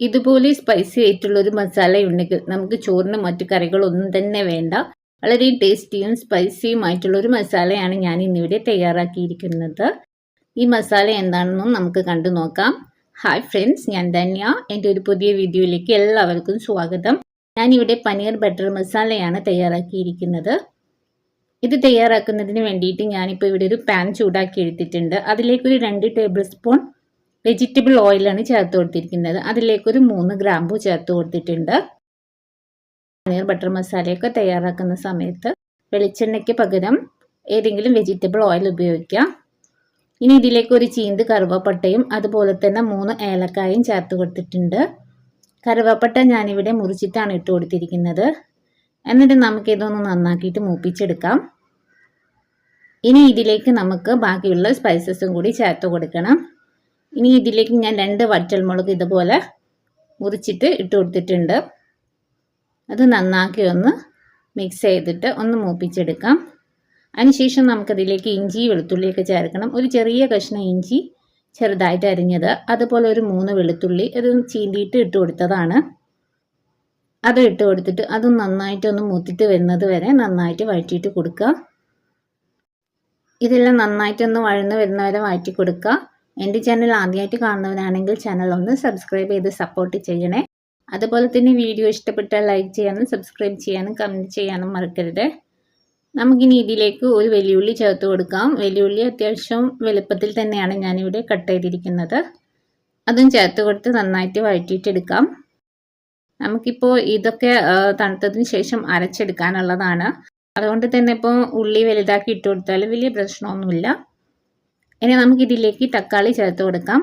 ഇതുപോലെ സ്പൈസി ആയിട്ടുള്ള ഒരു മസാല ഉണ്ടെങ്കിൽ നമുക്ക് ചോറിന് മറ്റു കറികളൊന്നും തന്നെ വേണ്ട. വളരെ ടേസ്റ്റിയും സ്പൈസിയും ആയിട്ടുള്ള ഒരു മസാലയാണ് ഞാൻ ഇന്നിവിടെ തയ്യാറാക്കിയിരിക്കുന്നത്. ഈ മസാല എന്താണെന്നും നമുക്ക് കണ്ടു നോക്കാം. ഹായ് ഫ്രണ്ട്സ് ഞാൻ ധന്യ. എന്റെ ഒരു പുതിയ വീഡിയോയിലേക്ക് എല്ലാവർക്കും സ്വാഗതം. ഞാനിവിടെ പനീർ ബട്ടർ മസാലയാണ് തയ്യാറാക്കിയിരിക്കുന്നത്. ഇത് തയ്യാറാക്കുന്നതിന് വേണ്ടിയിട്ട് ഞാനിപ്പോൾ ഇവിടെ ഒരു പാൻ ചൂടാക്കി എടുത്തിട്ടുണ്ട്. അതിലേക്കൊരു രണ്ട് ടേബിൾ സ്പൂൺ വെജിറ്റബിൾ ഓയിലാണ് ചേർത്ത് കൊടുത്തിരിക്കുന്നത്. അതിലേക്കൊരു മൂന്ന് ഗ്രാമ്പു ചേർത്ത് കൊടുത്തിട്ടുണ്ട്. പനീർ ബട്ടർ മസാലയൊക്കെ തയ്യാറാക്കുന്ന സമയത്ത് വെളിച്ചെണ്ണയ്ക്ക് പകരം ഏതെങ്കിലും വെജിറ്റബിൾ ഓയിൽ ഉപയോഗിക്കാം. ഇനി ഇതിലേക്ക് ഒരു ചീന്ത് കറുവപ്പട്ടയും അതുപോലെ തന്നെ മൂന്ന് ഏലക്കായും ചേർത്ത് കൊടുത്തിട്ടുണ്ട്. കറുവപ്പട്ട ഞാനിവിടെ മുറിച്ചിട്ടാണ് ഇട്ട് കൊടുത്തിരിക്കുന്നത്. എന്നിട്ട് നമുക്ക് ഇതൊന്ന് നന്നാക്കിയിട്ട് മൂപ്പിച്ചെടുക്കാം. ഇനി ഇതിലേക്ക് നമുക്ക് ബാക്കിയുള്ള സ്പൈസസും കൂടി ചേർത്ത് കൊടുക്കണം. ഇനി ഇതിലേക്ക് ഞാൻ രണ്ട് വറ്റൽമുളക് ഇതുപോലെ മുറിച്ചിട്ട് ഇട്ട് കൊടുത്തിട്ടുണ്ട്. അത് നന്നാക്കി ഒന്ന് മിക്സ് ചെയ്തിട്ട് ഒന്ന് മൂപ്പിച്ചെടുക്കാം. അതിനുശേഷം നമുക്കതിലേക്ക് ഇഞ്ചി വെളുത്തുള്ളിയൊക്കെ ചേർക്കണം. ഒരു ചെറിയ കഷ്ണം ഇഞ്ചി ചെറുതായിട്ട് അരിഞ്ഞത്. അതുപോലെ ഒരു മൂന്ന് വെളുത്തുള്ളി അത് ചീന്തിയിട്ട് ഇട്ട് കൊടുത്തതാണ്. അത് ഇട്ട് കൊടുത്തിട്ട് അത് നന്നായിട്ടൊന്ന് മൂത്തിട്ട് വരുന്നത് വരെ നന്നായിട്ട് വഴറ്റിയിട്ട് കൊടുക്കുക. ഇതെല്ലാം നന്നായിട്ടൊന്ന് വഴന്ന് വരുന്നവരെ വഴറ്റി കൊടുക്കുക. എന്റെ ചാനൽ ആദ്യമായിട്ട് കാണുന്നവരാണെങ്കിൽ ചാനൽ ഒന്ന് സബ്സ്ക്രൈബ് ചെയ്ത് സപ്പോർട്ട് ചെയ്യണേ. അതുപോലെ തന്നെ വീഡിയോ ഇഷ്ടപ്പെട്ടാൽ ലൈക്ക് ചെയ്യാനും സബ്സ്ക്രൈബ് ചെയ്യാനും കമന്റ് ചെയ്യാനും മറക്കരുത്. നമുക്കിനി ഇതിലേക്ക് ഒരു വെല്ലുവിളി ചേർത്ത് കൊടുക്കാം. വെല്ലുവിളി അത്യാവശ്യം വലുപ്പത്തിൽ തന്നെയാണ് ഞാനിവിടെ കട്ട് ചെയ്തിരിക്കുന്നത്. അതും ചേർത്ത് കൊടുത്ത് നന്നായിട്ട് വഴറ്റിയിട്ടെടുക്കാം. നമുക്കിപ്പോൾ ഇതൊക്കെ തണുത്തതിന് ശേഷം അരച്ചെടുക്കാനുള്ളതാണ്. അതുകൊണ്ട് തന്നെ ഇപ്പോൾ ഉള്ളി വലുതാക്കി ഇട്ട് കൊടുത്താൽ വലിയ പ്രശ്നമൊന്നുമില്ല. ഇനി നമുക്ക് ഇതിലേക്ക് തക്കാളി ചേർത്ത് കൊടുക്കാം.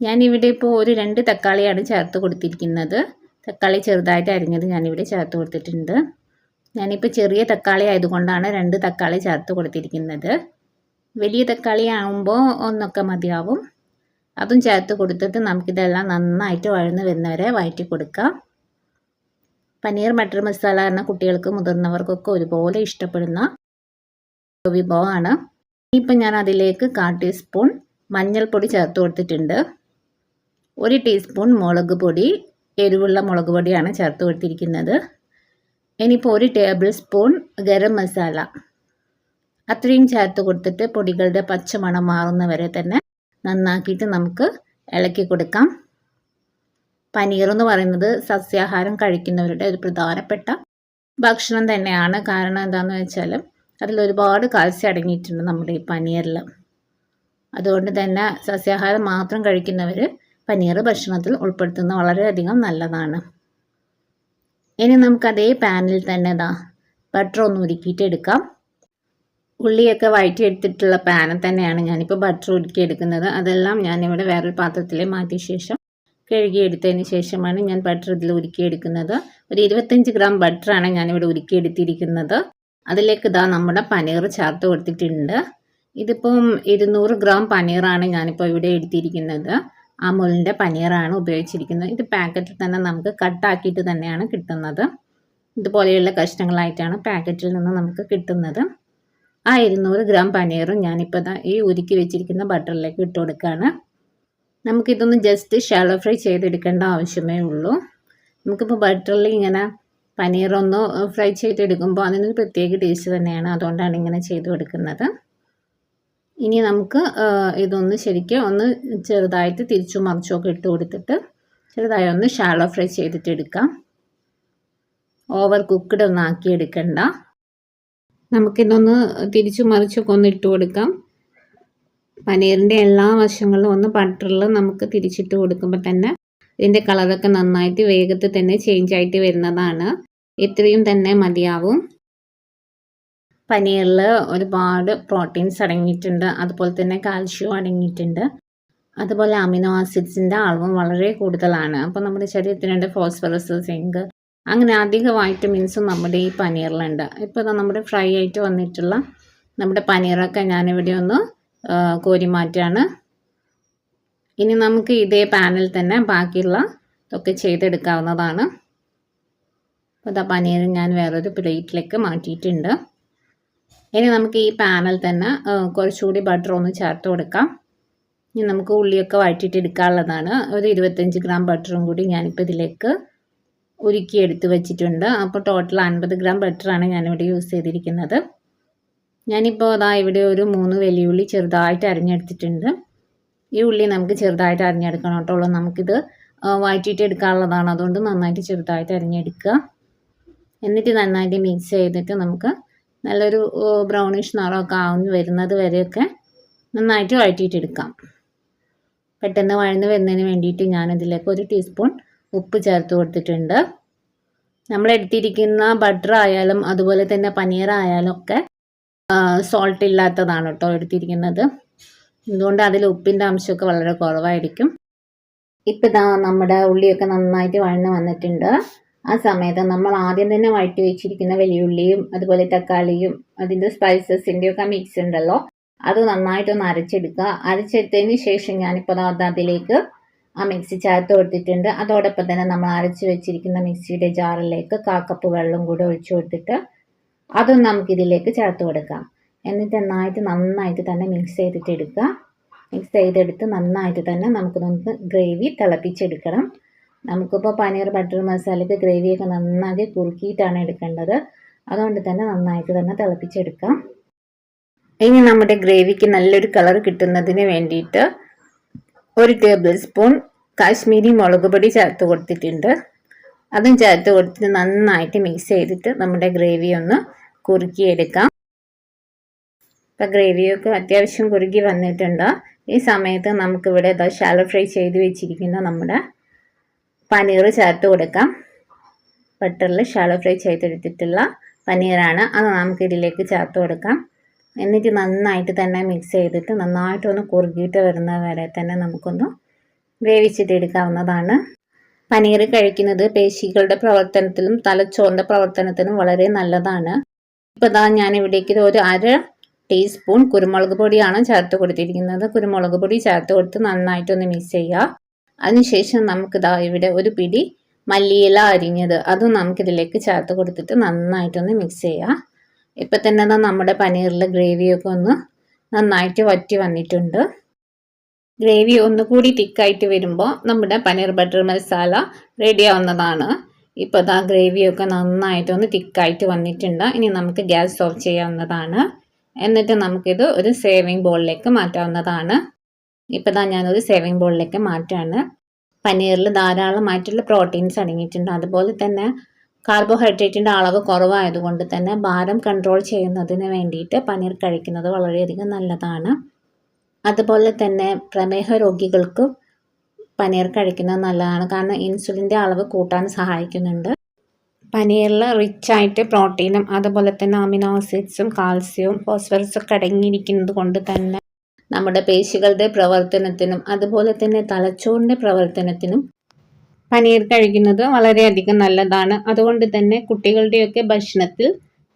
ഞാനിവിടെ ഇപ്പോൾ ഒരു രണ്ട് തക്കാളിയാണ് ചേർത്ത് കൊടുത്തിരിക്കുന്നത്. തക്കാളി ചെറുതായിട്ട് അരിഞ്ഞത് ഞാനിവിടെ ചേർത്ത് കൊടുത്തിട്ടുണ്ട്. ഞാനിപ്പോൾ ചെറിയ തക്കാളി ആയതുകൊണ്ടാണ് രണ്ട് തക്കാളി ചേർത്ത് കൊടുത്തിരിക്കുന്നത്. വലിയ തക്കാളി ആകുമ്പോൾ ഒന്നൊക്കെ മതിയാവും. അതും ചേർത്ത് കൊടുത്തിട്ട് നമുക്കിതെല്ലാം നന്നായിട്ട് വഴന്ന് വരുന്നവരെ വഴറ്റി കൊടുക്കാം. പനീർ മട്ടർ മസാല എന്ന കുട്ടികൾക്ക് മുതിർന്നവർക്കൊക്കെ ഒരുപോലെ ഇഷ്ടപ്പെടുന്ന വിഭവമാണ്. ഇപ്പം ഞാൻ അതിലേക്ക് കാൽ ടീസ്പൂൺ മഞ്ഞൾപ്പൊടി ചേർത്ത് കൊടുത്തിട്ടുണ്ട്. ഒരു ടീസ്പൂൺ മുളക് പൊടി എരിവുള്ള മുളക് പൊടിയാണ് ചേർത്ത് കൊടുത്തിരിക്കുന്നത്. ഇനിയിപ്പോൾ ഒരു ടേബിൾ സ്പൂൺ ഗരം മസാല. അത്രയും ചേർത്ത് കൊടുത്തിട്ട് പൊടികളുടെ പച്ചമണം മാറുന്നവരെ തന്നെ നന്നാക്കിയിട്ട് നമുക്ക് ഇളക്കി കൊടുക്കാം. പനീർ എന്ന് പറയുന്നത് സസ്യാഹാരം കഴിക്കുന്നവരുടെ ഒരു പ്രധാനപ്പെട്ട ഭക്ഷണം തന്നെയാണ്. കാരണം എന്താണെന്ന് വെച്ചാൽ അതിൽ ഒരുപാട് കാൽസ്യം അടങ്ങിയിട്ടുണ്ട് നമ്മുടെ ഈ പനീറിൽ. അതുകൊണ്ട് തന്നെ സസ്യാഹാരം മാത്രം കഴിക്കുന്നവർ പനീർ ഭക്ഷണത്തിൽ ഉൾപ്പെടുത്തുന്നത് വളരെയധികം നല്ലതാണ്. ഇനി നമുക്ക് അതേ പാനിൽ തന്നെ ഇതാ ബട്ടർ ഒന്ന് ഉരുക്കിയിട്ട് എടുക്കാം. ഉള്ളിയൊക്കെ വഴറ്റി എടുത്തിട്ടുള്ള പാനിൽ തന്നെയാണ് ഞാനിപ്പോൾ ബട്ടർ ഉരുക്കി എടുക്കുന്നത് അതെല്ലാം ഞാനിവിടെ വേറൊരു പാത്രത്തിൽ മാറ്റിയ ശേഷം കഴുകിയെടുത്തതിന് ശേഷമാണ് ഞാൻ ബട്ടർ ഇതിൽ ഉരുക്കിയെടുക്കുന്നത്. ഒരു ഇരുപത്തഞ്ച് ഗ്രാം ബട്ടറാണ് ഞാനിവിടെ ഉരുക്കിയെടുത്തിരിക്കുന്നത്. അതിലേക്ക് ഇതാ നമ്മുടെ പനീർ ചേർത്ത് കൊടുത്തിട്ടുണ്ട്. ഇതിപ്പം ഇരുന്നൂറ് ഗ്രാം പനീറാണ് ഞാനിപ്പോൾ ഇവിടെ എടുത്തിരിക്കുന്നത്. അമുലിന്റെ പനീറാണ് ഉപയോഗിച്ചിരിക്കുന്നത്. ഇത് പാക്കറ്റിൽ തന്നെ നമുക്ക് കട്ടാക്കിയിട്ട് തന്നെയാണ് കിട്ടുന്നത്. ഇതുപോലെയുള്ള കഷ്ണങ്ങളായിട്ടാണ് പാക്കറ്റിൽ നിന്ന് നമുക്ക് കിട്ടുന്നത്. ആ ഇരുന്നൂറ് ഗ്രാം പനീറും ഞാനിപ്പോൾ ഈ ഉരുക്കി വെച്ചിരിക്കുന്ന ബട്ടറിലേക്ക് ഇട്ട് കൊടുക്കുകയാണ് നമുക്കിതൊന്ന് ജസ്റ്റ് ഷാലോ ഫ്രൈ ചെയ്തെടുക്കേണ്ട ആവശ്യമേ ഉള്ളൂ. നമുക്കിപ്പോൾ ബട്ടറിൽ ഇങ്ങനെ പനീറൊന്ന് ഫ്രൈ ചെയ്തെടുക്കുമ്പോൾ അതിനൊരു പ്രത്യേക ടേസ്റ്റ് തന്നെയാണ്. അതുകൊണ്ടാണ് ഇങ്ങനെ ചെയ്തു കൊടുക്കുന്നത്. ഇനി നമുക്ക് ഇതൊന്ന് ശരിക്കും ഒന്ന് ചെറുതായിട്ട് തിരിച്ചു മറിച്ചൊക്കെ ഇട്ട് കൊടുത്തിട്ട് ചെറുതായി ഒന്ന് ഷാലോ ഫ്രൈ ചെയ്തിട്ട് എടുക്കാം ഓവർ കുക്ക്ഡ് ഒന്നും ആക്കി എടുക്കണ്ട നമുക്കിതൊന്ന് തിരിച്ചു മറിച്ചൊക്കെ ഒന്ന് ഇട്ട് കൊടുക്കാം. പനീറിന്റെ എല്ലാ വശങ്ങളും ഒന്ന് ബട്ടറിൽ നമുക്ക് തിരിച്ചിട്ട് കൊടുക്കുമ്പോൾ തന്നെ ഇതിന്റെ കളറൊക്കെ നന്നായിട്ട് വേഗത്തിൽ തന്നെ ചേഞ്ച് ആയിട്ട് വരുന്നതാണ്. ഇത്രയും തന്നെ മതിയാവും. പനീറിൽ ഒരുപാട് പ്രോട്ടീൻസ് അടങ്ങിയിട്ടുണ്ട്. അതുപോലെ തന്നെ കാൽഷ്യം അടങ്ങിയിട്ടുണ്ട്. അതുപോലെ അമിനോ ആസിഡ്സിന്റെ അളവും വളരെ കൂടുതലാണ്. അപ്പോൾ നമ്മുടെ ശരീരത്തിനുണ്ട് ഫോസ്ഫറസ് സിങ്ക് അങ്ങനെ അധിക വൈറ്റമിൻസും നമ്മുടെ ഈ പനീറിലുണ്ട്. ഇപ്പോൾ നമ്മുടെ ഫ്രൈ ആയിട്ട് വന്നിട്ടുള്ള നമ്മുടെ പനീറൊക്കെ ഞാനിവിടെ ഒന്ന് കോരി മാറ്റാണ്. ഇനി നമുക്ക് ഇതേ പാനിൽ തന്നെ ബാക്കിയുള്ള ഇതൊക്കെ ചെയ്തെടുക്കാവുന്നതാണ്. അപ്പോൾ ഇതാ പനീർ ഞാൻ വേറൊരു പ്ലേറ്റിലേക്ക് മാറ്റിയിട്ടുണ്ട്. ഇനി നമുക്ക് ഈ പാനിൽ തന്നെ കുറച്ചുകൂടി ബട്ടർ ഒന്ന് ചേർത്ത് കൊടുക്കാം. ഇനി നമുക്ക് ഉള്ളിയൊക്കെ വഴറ്റിയിട്ട് എടുക്കാനുള്ളതാണ്. ഒരു ഇരുപത്തഞ്ച് ഗ്രാം ബട്ടറും കൂടി ഞാനിപ്പോൾ ഇതിലേക്ക് ഉരുക്കി എടുത്ത് വെച്ചിട്ടുണ്ട്. അപ്പോൾ ടോട്ടൽ അൻപത് ഗ്രാം ബട്ടറാണ് ഞാനിവിടെ യൂസ് ചെയ്തിരിക്കുന്നത്. ഞാനിപ്പോൾ അതാ ഇവിടെ ഒരു മൂന്ന് വലിയുള്ളി ചെറുതായിട്ട് അരിഞ്ഞെടുത്തിട്ടുണ്ട്. ഈ ഉള്ളി നമുക്ക് ചെറുതായിട്ട് അരിഞ്ഞെടുക്കണം കേട്ടോ. നമുക്കിത് വഴറ്റിയിട്ട് എടുക്കാനുള്ളതാണ്. അതുകൊണ്ട് നന്നായിട്ട് ചെറുതായിട്ട് അരിഞ്ഞെടുക്കുക. എന്നിട്ട് നന്നായിട്ട് മിക്സ് ചെയ്തിട്ട് നമുക്ക് നല്ലൊരു ബ്രൗണിഷ് നിറമൊക്കെ ആവുന്ന വരുന്നത് വരെയൊക്കെ നന്നായിട്ട് വഴറ്റിയിട്ടെടുക്കാം പെട്ടെന്ന് വഴന്ന് വരുന്നതിന് വേണ്ടിയിട്ട് ഞാനതിലേക്ക് ഒരു ടീസ്പൂൺ ഉപ്പ് ചേർത്ത് കൊടുത്തിട്ടുണ്ട്. നമ്മൾ എടുത്തിരിക്കുന്ന ബട്ടർ ആയാലും അതുപോലെ തന്നെ പനീർ ആയാലും ഒക്കെ സോൾട്ട് ഇല്ലാത്തതാണ് കേട്ടോ എടുത്തിരിക്കുന്നത്. അതുകൊണ്ട് അതിൽ ഉപ്പിന്റെ അംശമൊക്കെ വളരെ കുറവായിരിക്കും. ഇപ്പം നമ്മുടെ ഉള്ളിയൊക്കെ നന്നായിട്ട് വഴന്ന് വന്നിട്ടുണ്ട്. ആ സമയത്ത് നമ്മൾ ആദ്യം തന്നെ വഴറ്റി വെച്ചിരിക്കുന്ന വെല്ലുള്ളിയും അതുപോലെ തക്കാളിയും അതിന്റെ സ്പൈസസിന്റെയൊക്കെ മിക്സ് ഉണ്ടല്ലോ അത് നന്നായിട്ടൊന്ന് അരച്ചെടുക്കുക. അരച്ചെടുത്തതിന് ശേഷം ഞാനിപ്പോൾ അത് അതിലേക്ക് ആ മിക്സി ചേർത്ത് കൊടുത്തിട്ടുണ്ട് അതോടൊപ്പം തന്നെ നമ്മൾ അരച്ച് വെച്ചിരിക്കുന്ന മിക്സിയുടെ ജാറിലേക്ക് കാക്കപ്പ് വെള്ളം കൂടെ ഒഴിച്ചു കൊടുത്തിട്ട് അതും നമുക്കിതിലേക്ക് ചേർത്ത് കൊടുക്കാം. എന്നിട്ട് നന്നായിട്ട് നന്നായിട്ട് തന്നെ മിക്സ് ചെയ്തിട്ട് എടുക്കുക. മിക്സ് ചെയ്തെടുത്ത് നന്നായിട്ട് തന്നെ നമുക്ക് നമുക്ക് ഗ്രേവി തിളപ്പിച്ചെടുക്കണം. നമുക്കിപ്പോൾ പനീർ ബട്ടർ മസാലയ്ക്ക് ഗ്രേവിയൊക്കെ നന്നാക്കി കുറുക്കിയിട്ടാണ് എടുക്കേണ്ടത്. അതുകൊണ്ട് തന്നെ നന്നായിട്ട് തന്നെ തിളപ്പിച്ചെടുക്കാം. ഇനി നമ്മുടെ ഗ്രേവിക്ക് നല്ലൊരു കളർ കിട്ടുന്നതിന് വേണ്ടിയിട്ട് ഒരു ടേബിൾ സ്പൂൺ കാശ്മീരി മുളക് പൊടി ചേർത്ത് കൊടുത്തിട്ടുണ്ട്. അതും ചേർത്ത് കൊടുത്തിട്ട് നന്നായിട്ട് മിക്സ് ചെയ്തിട്ട് നമ്മുടെ ഗ്രേവി ഒന്ന് കുറുക്കിയെടുക്കാം. ഇപ്പം ഗ്രേവിയൊക്കെ അത്യാവശ്യം കുറുകി വന്നിട്ടുണ്ട്. ഈ സമയത്ത് നമുക്കിവിടെ ഇതാ ഷാലോ ഫ്രൈ ചെയ്ത് വെച്ചിരിക്കുന്ന നമ്മുടെ പനീർ ചേർത്ത് കൊടുക്കാം. ബട്ടറിൽ ഷാലോ ഫ്രൈ ചെയ്തെടുത്തിട്ടുള്ള പനീറാണ്. അത് നമുക്ക് ഇതിലേക്ക് ചേർത്ത് കൊടുക്കാം. എന്നിട്ട് നന്നായിട്ട് തന്നെ മിക്സ് ചെയ്തിട്ട് നന്നായിട്ടൊന്ന് കുറുകിയിട്ട് വരുന്ന വരെ തന്നെ നമുക്കൊന്ന് വേവിച്ചിട്ട് എടുക്കാവുന്നതാണ്. പനീർ കഴിക്കുന്നത് പേശികളുടെ പ്രവർത്തനത്തിലും തലച്ചോറിന്റെ പ്രവർത്തനത്തിനും വളരെ നല്ലതാണ്. ഇപ്പോൾ ഇതാ ഞാൻ ഇവിടേക്ക് ഒരു അര ടീസ്പൂൺ കുരുമുളക് പൊടിയാണ് ചേർത്ത് കൊടുത്തിരിക്കുന്നത്. കുരുമുളക് പൊടി ചേർത്ത് കൊടുത്ത് നന്നായിട്ടൊന്ന് മിക്സ് ചെയ്യുക അതിനുശേഷം നമുക്കിതാ ഇവിടെ ഒരു പിടി മല്ലിയില അരിഞ്ഞത്. അതും നമുക്കിതിലേക്ക് ചേർത്ത് കൊടുത്തിട്ട് നന്നായിട്ടൊന്ന് മിക്സ് ചെയ്യാം. ഇപ്പം തന്നെ നമ്മുടെ പനീറിലെ ഗ്രേവിയൊക്കെ ഒന്ന് നന്നായിട്ട് വറ്റി വന്നിട്ടുണ്ട്. ഗ്രേവി ഒന്നുകൂടി തിക്കായിട്ട് വരുമ്പോൾ നമ്മുടെ പനീർ ബട്ടർ മസാല റെഡി ആവുന്നതാണ്. ഇപ്പോൾ ഇതാ ഗ്രേവിയൊക്കെ നന്നായിട്ടൊന്ന് തിക്കായിട്ട് വന്നിട്ടുണ്ട്. ഇനി നമുക്ക് ഗ്യാസ് ഓഫ് ചെയ്യാവുന്നതാണ്. എന്നിട്ട് നമുക്കിത് ഒരു സേവിങ് ബോളിലേക്ക് മാറ്റാവുന്നതാണ്. ഇപ്പോൾ ഞാൻ ഞാനൊരു സേവിങ് ബോളിലേക്ക് മാറ്റുകയാണ് പനീറിൽ ധാരാളമായിട്ടുള്ള പ്രോട്ടീൻസ് അടങ്ങിയിട്ടുണ്ട്. അതുപോലെ തന്നെ കാർബോഹൈഡ്രേറ്റിന്റെ അളവ് കുറവായതുകൊണ്ട് തന്നെ ഭാരം കൺട്രോൾ ചെയ്യുന്നതിന് വേണ്ടിയിട്ട് പനീർ കഴിക്കുന്നത് വളരെയധികം നല്ലതാണ്. അതുപോലെ തന്നെ പ്രമേഹ രോഗികൾക്ക് പനീർ കഴിക്കുന്നത് നല്ലതാണ്. കാരണം ഇൻസുലിന്റെ അളവ് കൂട്ടാൻ സഹായിക്കുന്നുണ്ട്. പനീറിൽ റിച്ചായിട്ട് പ്രോട്ടീനും അതുപോലെ തന്നെ അമിനോ ആസിഡ്സും കാൽസ്യവും ഫോസ്ഫറസും ഒക്കെ അടങ്ങിയിരിക്കുന്നത് കൊണ്ട് തന്നെ നമ്മുടെ പേശികളുടെ പ്രവർത്തനത്തിനും അതുപോലെ തന്നെ തലച്ചോറിന്റെ പ്രവർത്തനത്തിനും പനീർ കഴിക്കുന്നത് വളരെയധികം നല്ലതാണ്. അതുകൊണ്ട് തന്നെ കുട്ടികളുടെയൊക്കെ ഭക്ഷണത്തിൽ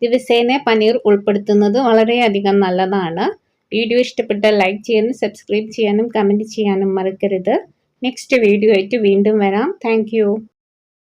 ദിവസേന പനീർ ഉൾപ്പെടുത്തുന്നത് വളരെയധികം നല്ലതാണ്. വീഡിയോ ഇഷ്ടപ്പെട്ട ലൈക്ക് ചെയ്യാനും സബ്സ്ക്രൈബ് ചെയ്യാനും കമന്റ് ചെയ്യാനും മറക്കരുത്. നെക്സ്റ്റ് വീഡിയോ ആയിട്ട് വീണ്ടും വരാം. താങ്ക്